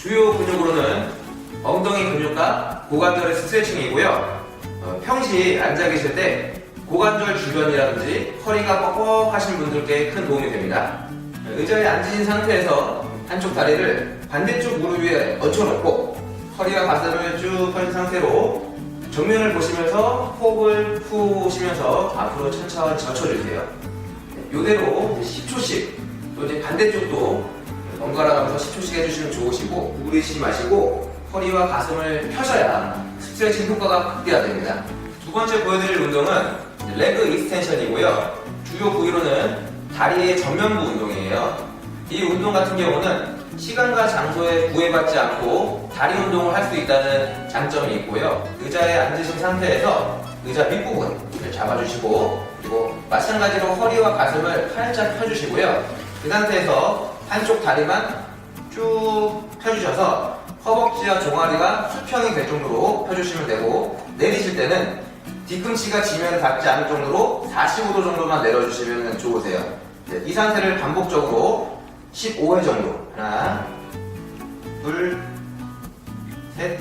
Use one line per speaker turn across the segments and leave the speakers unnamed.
주요 근육으로는 엉덩이 근육과 고관절의 스트레칭이고요. 어, 평시 앉아 계실 때 고관절 주변이라든지 허리가 뻑뻑하신 분들께 큰 도움이 됩니다. 의자에 앉으신 상태에서 한쪽 다리를 반대쪽 무릎 위에 얹혀놓고 허리와 가슴을 쭉 펴신 상태로 정면을 보시면서 호흡을 후 쉬면서 앞으로 천천히 젖혀주세요. 이대로 10초씩 또 이제 반대쪽도 번갈아 가면서 10초씩 해주시면 좋으시고 구부리시지 마시고 허리와 가슴을 펴셔야 스트레칭 효과가 극대화됩니다. 두 번째 보여드릴 운동은 레그 익스텐션이고요. 주요 부위로는 다리의 전면부 운동이에요. 이 운동 같은 경우는 시간과 장소에 구애받지 않고 다리 운동을 할 수 있다는 장점이 있고요. 의자에 앉으신 상태에서 의자 밑부분을 잡아주시고 그리고 마찬가지로 허리와 가슴을 살짝 펴주시고요. 그 상태에서 한쪽 다리만 쭉 펴주셔서 허벅지와 종아리가 수평이 될 정도로 펴주시면 되고 내리실 때는 뒤꿈치가 지면을 닿지 않을 정도로 45도 정도만 내려주시면 좋으세요. 네, 이 상태를 반복적으로 15회 정도 하나 둘 셋,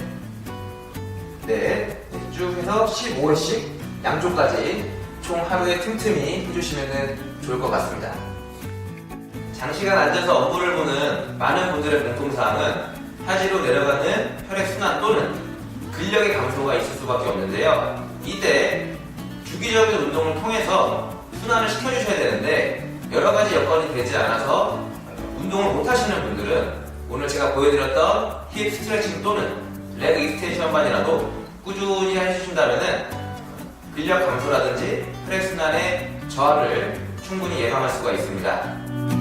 넷, 쭉 해서 15회씩 양쪽까지 총 하루에 틈틈이 해주시면 좋을 것 같습니다. 장시간 앉아서 업무를 보는 많은 분들의 공통사항은 하지로 내려가는 혈액순환 또는 근력의 감소가 있을 수밖에 없는데요. 이때 주기적인 운동을 통해서 순환을 시켜주셔야 되는데 여러 가지 여건이 되지 않아서 운동을 못 하시는 분들은 오늘 제가 보여드렸던 힙 스트레칭 또는 레그 익스텐션만이라도 꾸준히 해주신다면은 근력 감소라든지 혈액순환의 저하를 충분히 예방할 수가 있습니다.